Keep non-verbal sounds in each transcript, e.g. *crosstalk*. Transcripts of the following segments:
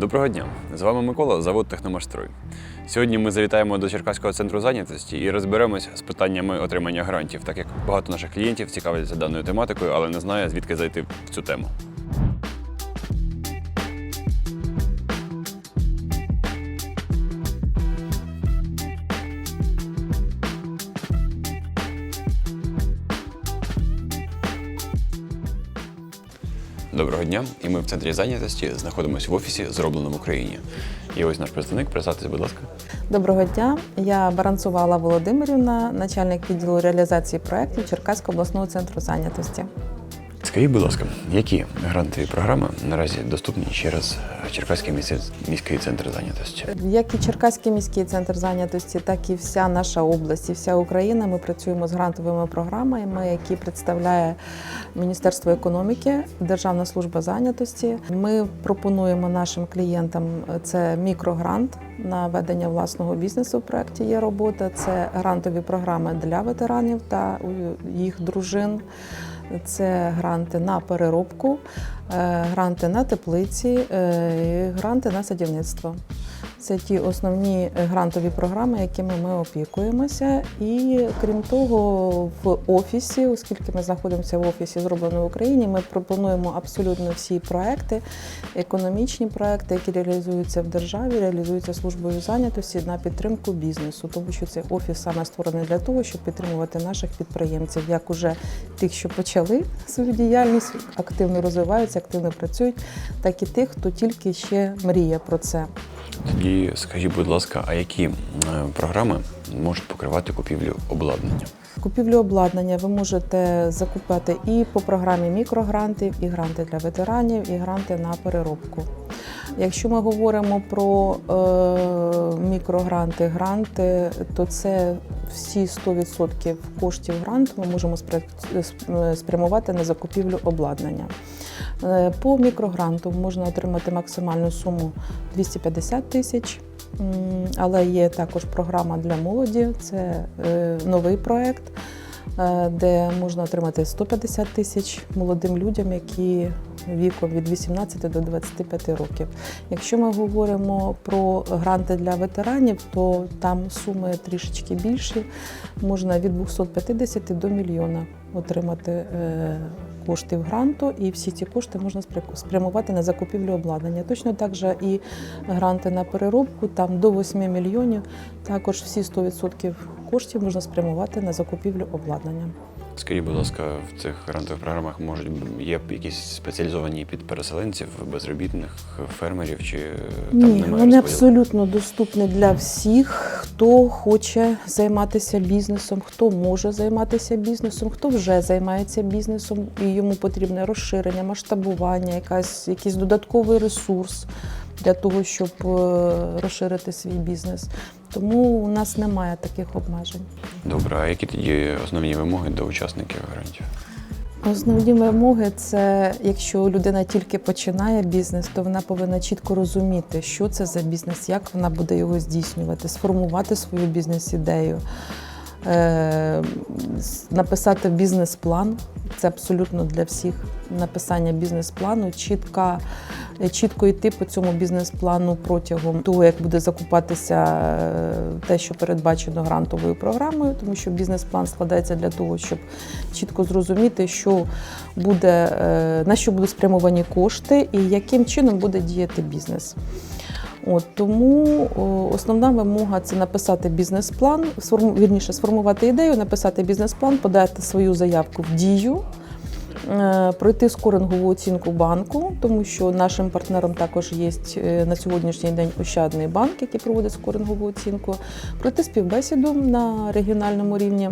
Доброго дня! З вами Микола, завод Техномашстрой. Сьогодні ми завітаємо до Черкаського центру зайнятості і розберемось з питаннями отримання грантів, так як багато наших клієнтів цікавляться даною тематикою, але не знає, звідки зайти в цю тему. Доброго дня! І ми в центрі зайнятості знаходимося в офісі, зробленому в Україні. І ось наш представник, Представтеся, будь ласка. Доброго дня. Я Баранцова Алла Володимирівна, начальник відділу реалізації проєктів Черкаського обласного центру зайнятості. Скажіть, будь ласка, які грантові програми наразі доступні через Черкаський міський центр зайнятості? Як і Черкаський міський центр зайнятості, так і вся наша область і вся Україна. Ми працюємо з грантовими програмами, які представляє Міністерство економіки, Державна служба зайнятості. Ми пропонуємо нашим клієнтам е, це мікрогрант на ведення власного бізнесу. В проєкті є робота. Це грантові програми для ветеранів та їх дружин. Це гранти на переробку, е, гранти на теплиці, е, гранти на садівництво. Це ті основні грантові програми, якими ми опікуємося. І крім того, в офісі, оскільки ми знаходимося в офісі зроблено в Україні, ми пропонуємо абсолютно всі проекти, економічні проекти, які реалізуються в державі, реалізуються службою зайнятості на підтримку бізнесу, тому що цей офіс саме створений для того, щоб підтримувати наших підприємців, як уже тих, що почали свою діяльність, активно розвиваються, активно працюють, так і тих, хто тільки ще мріє про це. Тоді скажіть, будь ласка, а які програми можуть покривати купівлю обладнання? Купівлю обладнання ви можете закупати і по програмі мікрогрантів, і гранти для ветеранів, і гранти на переробку. Якщо ми говоримо про е, мікрогранти, гранти, то це всі 100% коштів гранту ми можемо спрямувати на закупівлю обладнання. Е, По мікрогранту можна отримати максимальну суму 250 тисяч. Але є також програма для молоді, це е, новий проєкт, е, де можна отримати 150 тисяч молодим людям, які віком від 18 до 25 років. Якщо ми говоримо про гранти для ветеранів, то там суми трішечки більші. Можна від 250 до мільйона отримати е, коштів гранту, і всі ці кошти можна спря- спрямувати на закупівлю обладнання. Точно так же і гранти на переробку, там до 8 мільйонів. Також всі 100% коштів можна спрямувати на закупівлю обладнання. Скажіть, будь ласка, в цих грантових програмах можуть є якісь спеціалізовані під переселенців, безробітних, фермерів чи там Ні, немає вони розподілу? абсолютно доступні для всіх, хто хоче займатися бізнесом, хто може займатися бізнесом, хто вже займається бізнесом, і йому потрібне розширення, масштабування, якась, якийсь додатковий ресурс для того, щоб е, розширити свій бізнес. Тому у нас немає таких обмежень. Добре, а які тоді основні вимоги до учасників грантів? Основні вимоги це якщо людина тільки починає бізнес, то вона повинна чітко розуміти, що це за бізнес, як вона буде його здійснювати, сформувати свою бізнес-ідею, написати бізнес-план. Це абсолютно для всіх написання бізнес-плану, чітка, е, чітко йти по цьому бізнес-плану протягом того, як буде закупатися е, те, що передбачено грантовою програмою, тому що бізнес-план складається для того, щоб чітко зрозуміти, що буде, е, на що будуть спрямовані кошти і яким чином буде діяти бізнес. От тому основна вимога це написати бізнес-план, вірніше сформувати ідею, написати бізнес-план, подати свою заявку в дію. е, Пройти скорингову оцінку банку, тому що нашим партнером також є е, на сьогоднішній день Ощадний банк, який проводить скорингову оцінку, пройти співбесіду на регіональному рівні,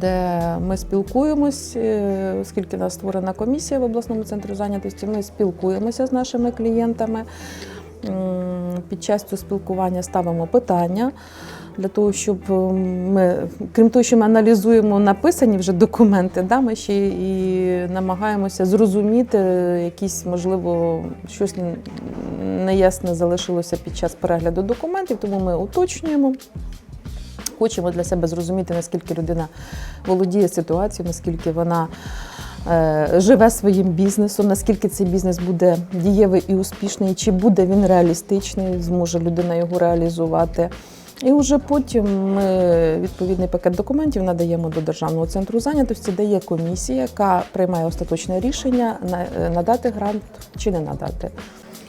де ми спілкуємось, е, оскільки нас створена комісія в обласному центрі зайнятості, ми спілкуємося з нашими клієнтами. Під час цього спілкування ставимо питання для того, щоб ми, крім того, що ми аналізуємо написані вже документи, да, ми ще і намагаємося зрозуміти якісь, можливо, щось неясне залишилося під час перегляду документів, тому ми уточнюємо. Хочемо для себе зрозуміти, наскільки людина володіє ситуацією, наскільки вона живе своїм бізнесом, наскільки цей бізнес буде дієвий і успішний, чи буде він реалістичний, зможе людина його реалізувати. І вже потім ми відповідний пакет документів надаємо до Державного центру зайнятості, де є комісія, яка приймає остаточне рішення на- надати грант чи не надати.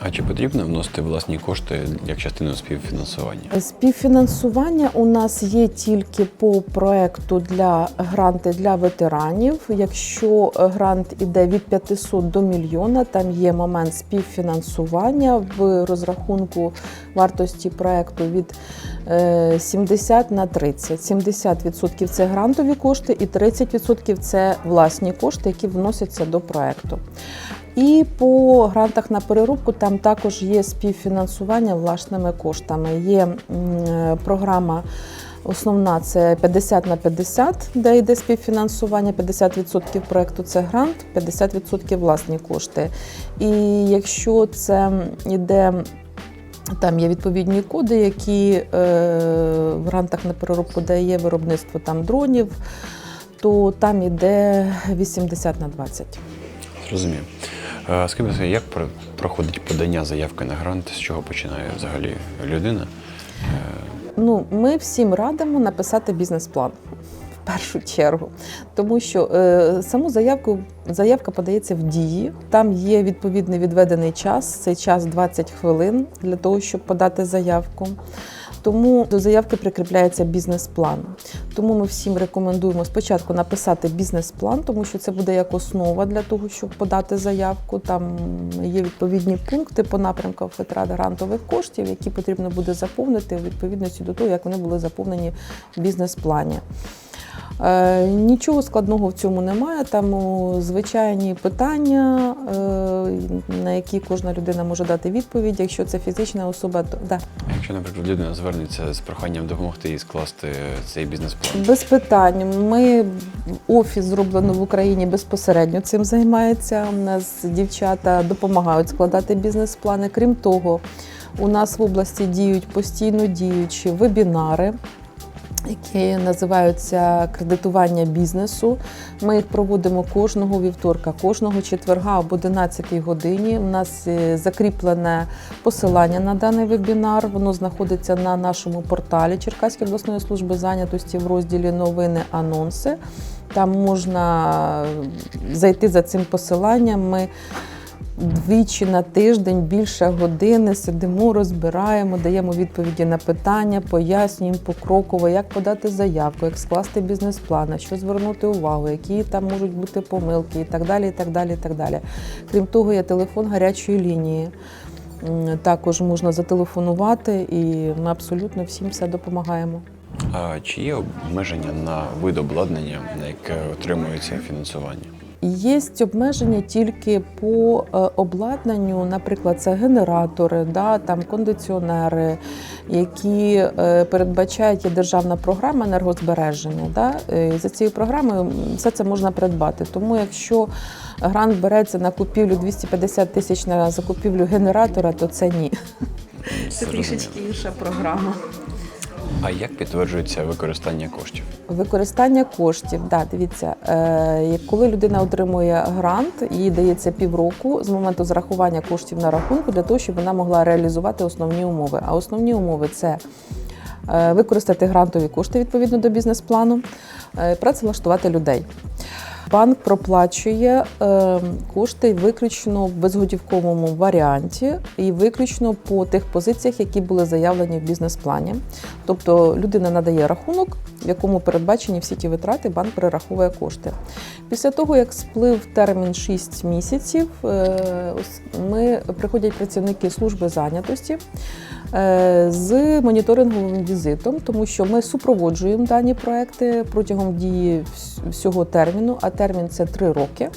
А чи потрібно вносити власні кошти як частину співфінансування? Співфінансування у нас є тільки по проекту для гранти для ветеранів. Якщо грант іде від 500 до мільйона, там є момент співфінансування в розрахунку вартості проекту від е, 70 на 30. 70% це грантові кошти, і 30% це власні кошти, які вносяться до проекту. І по грантах на переробку там також є співфінансування власними коштами. Є е, програма. Основна це 50 на 50, де йде співфінансування. 50% проекту це грант, 50% власні кошти. І якщо це йде, там є відповідні коди, які е, в грантах на переробку дає виробництво там дронів, то там йде 80 на 20. Зрозумів. Е, Скажіть, як про- проходить подання заявки на грант, з чого починає взагалі людина? Ну, ми всім радимо написати бізнес-план в першу чергу, тому що е, саму заявку заявка подається в дії. Там є відповідний відведений час. Цей час 20 хвилин для того, щоб подати заявку. Тому до заявки прикріпляється бізнес-план. Тому ми всім рекомендуємо спочатку написати бізнес-план, тому що це буде як основа для того, щоб подати заявку. Там є відповідні пункти по напрямках витрат грантових коштів, які потрібно буде заповнити у відповідності до того, як вони були заповнені в бізнес-плані. Е, Нічого складного в цьому немає. Там звичайні питання, е, на які кожна людина може дати відповідь. Якщо це фізична особа, то да. Якщо, наприклад, людина звернеться з проханням допомогти їй скласти цей бізнес-план, Без питань. Ми офіс зроблено в Україні безпосередньо цим займається. У нас дівчата допомагають складати бізнес-плани. Крім того, у нас в області діють постійно діючі вебінари. Які називаються кредитування бізнесу. Ми їх проводимо кожного вівторка, кожного четверга об 11 годині. У нас е, закріплене посилання на даний вебінар. Воно знаходиться на нашому порталі Черкаської обласної служби зайнятості в розділі Новини, анонси. Там можна зайти за цим посиланням. Ми Двічі на тиждень більше години сидимо, розбираємо, даємо відповіді на питання, пояснюємо покроково, як подати заявку, як скласти бізнес-план, на що звернути увагу, які там можуть бути помилки і так далі. і так далі, і так далі. Крім того, є телефон гарячої лінії. Також можна зателефонувати, і ми абсолютно всім все допомагаємо. а чи є обмеження на вид обладнання, на яке отримується фінансування? Є обмеження тільки по е, обладнанню, наприклад, це генератори, да, там кондиціонери, які е, передбачають державна програма енергозбереження. Да. е, За цією програмою все це можна придбати. Тому якщо грант береться на купівлю 250 тисяч на закупівлю генератора, то це ні. Це трішечки інша програма. А як підтверджується використання коштів? Використання коштів, да, дивіться, е, коли людина отримує грант, їй дається півроку з моменту зарахування коштів на рахунку для того, щоб вона могла реалізувати основні умови. А основні умови це е, використати грантові кошти відповідно до бізнес-плану, е, працевлаштувати людей. Банк проплачує е, кошти виключно в безготівковому варіанті і виключно по тих позиціях, які були заявлені в бізнес-плані. Тобто людина надає рахунок, в якому передбачені всі ті витрати, банк перераховує кошти. Після того, як сплив термін 6 місяців, е, ми приходять працівники служби зайнятості е, з моніторинговим візитом, тому що ми супроводжуємо дані проекти протягом дії всього терміну, а термін це 3 роки.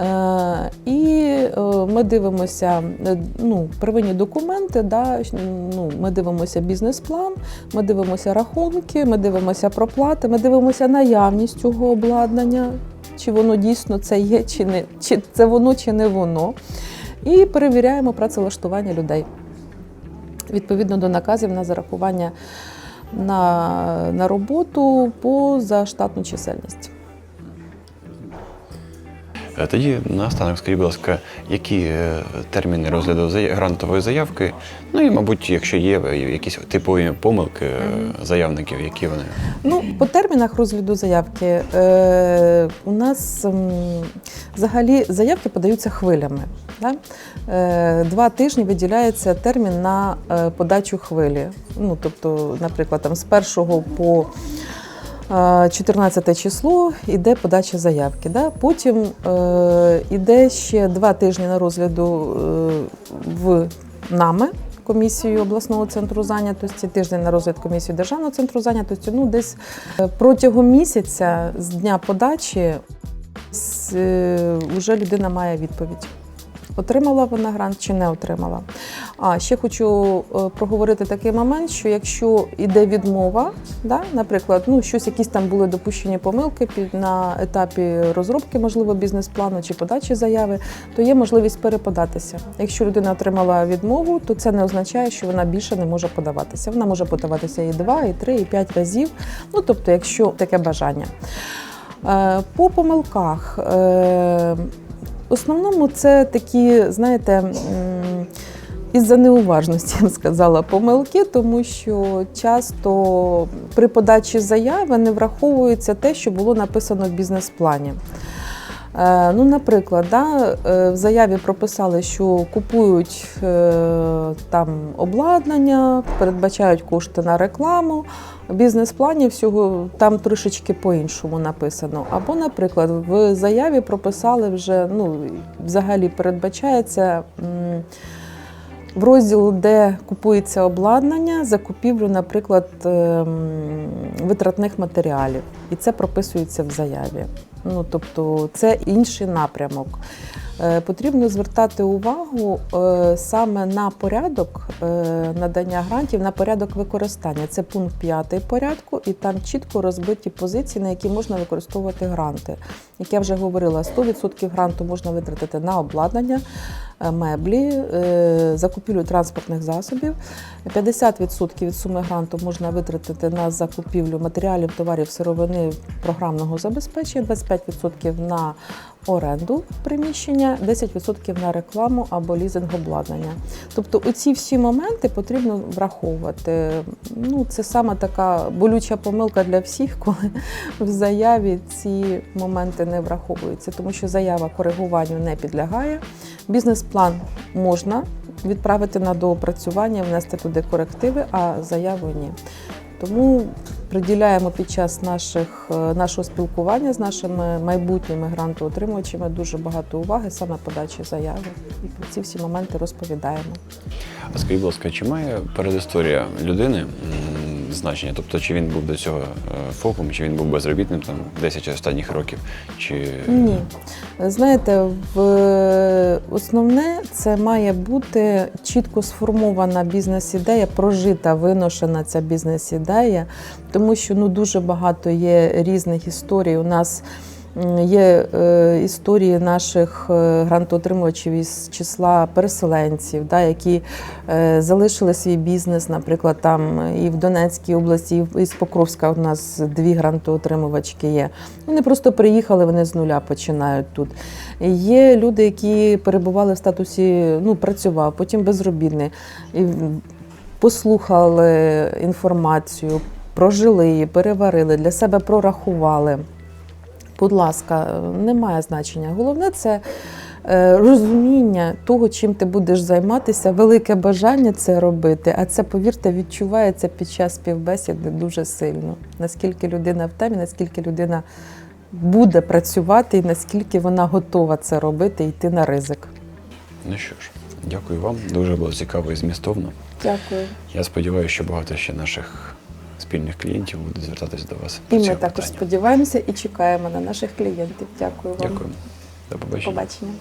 Е, І е, ми дивимося е, ну, первинні документи, да, ну, ми дивимося бізнес-план, ми дивимося рахунки, ми дивимося проплати, ми дивимося наявність цього обладнання, чи воно дійсно це є, чи не чи це воно, чи не воно. І перевіряємо працевлаштування людей відповідно до наказів на зарахування на, на роботу по заштатну чисельність. Тоді наостанок скажіть, будь ласка, які е, терміни розгляду грантової заявки? Ну і, мабуть, якщо є е, якісь типові помилки е, заявників, які вони. Ну, по термінах розгляду заявки е, у нас взагалі заявки подаються хвилями. Да? Е, два тижні виділяється термін на подачу хвилі. Ну, тобто, наприклад, там з 1 по 14 число йде подача заявки. Да? Потім е, ще два тижні на розгляду е, в нами. Комісією обласного центру зайнятості, тиждень на розгляд комісії Державного центру зайнятості. Ну, десь е, протягом місяця з дня подачі е, вже людина має відповідь. Отримала вона грант чи не отримала. А ще хочу е, проговорити такий момент, що якщо йде відмова, да, наприклад, ну щось якісь там були допущені помилки під на етапі розробки, можливо, бізнес-плану чи подачі заяви, то є можливість переподатися. Якщо людина отримала відмову, то це не означає, що вона більше не може подаватися. Вона може подаватися і два, і три, і п'ять разів. Ну тобто, якщо таке бажання. Е, По помилках. е, В основному це такі, знаєте, із-за неуважності я б сказала помилки, тому що часто при подачі заяви не враховується те, що було написано в бізнес-плані. Е, Ну, наприклад, да, е, в заяві прописали, що купують е, там обладнання, передбачають кошти на рекламу. В бізнес-плані всього там трошечки по-іншому написано. Або, наприклад, в заяві прописали вже, ну, взагалі передбачається. В розділ, де купується обладнання, закупівлю, наприклад, ем, витратних матеріалів. І це прописується в заяві. Ну, тобто це інший напрямок. Е, Потрібно звертати увагу е, саме на порядок е, надання грантів, на порядок використання. Це пункт 5 порядку, і там чітко розбиті позиції, на які можна використовувати гранти. Як я вже говорила, 100% гранту можна витратити на обладнання, меблі, е, закупівлю транспортних засобів. 50% від суми гранту можна витратити на закупівлю матеріалів, товарів, сировини програмного забезпечення, 25% на оренду приміщення, 10% на рекламу або лізинг обладнання. Тобто оці всі моменти потрібно враховувати. Ну, це саме така болюча помилка для всіх, *laughs* коли в заяві ці моменти не враховуються, тому що заява коригуванню не підлягає. Бізнес-план можна відправити на доопрацювання, внести туди корективи, а заяву ні. Тому приділяємо під час наших, е, нашого спілкування з нашими майбутніми грантоотримувачами дуже багато уваги саме подачі заяви. І про ці всі моменти розповідаємо. А скажіть, будь ласка, чи має передісторія людини значення? Тобто, чи він був до цього е, ФОПом, чи він був безробітним там 10 останніх років, чи Ні. Знаєте, в основне це має бути чітко сформована бізнес-ідея, прожита, виношена ця бізнес-ідея, тому що ну дуже багато є різних історій. У нас є е, історії наших е, грантоотримувачів із числа переселенців, да, які е, залишили свій бізнес, наприклад, там і в Донецькій області, і з Покровська у нас дві грантоотримувачки є. Вони просто приїхали, вони з нуля починають тут. Є люди, які перебували в статусі, ну, працював, потім безробітний. Послухали інформацію, прожили її, переварили, для себе прорахували. Будь ласка, немає значення. Головне це е, розуміння того, чим ти будеш займатися, велике бажання це робити. А це, повірте, відчувається під час співбесіди дуже сильно. Наскільки людина в темі, наскільки людина буде працювати і наскільки вона готова це робити йти на ризик. ну що ж, дякую вам. Дуже було цікаво і змістовно. Дякую. Я сподіваюся, що багато ще наших спільних клієнтів будуть звертатися до вас. І ми також сподіваємося і чекаємо на наших клієнтів. Дякую вам. Дякую. До побачення. Побачення.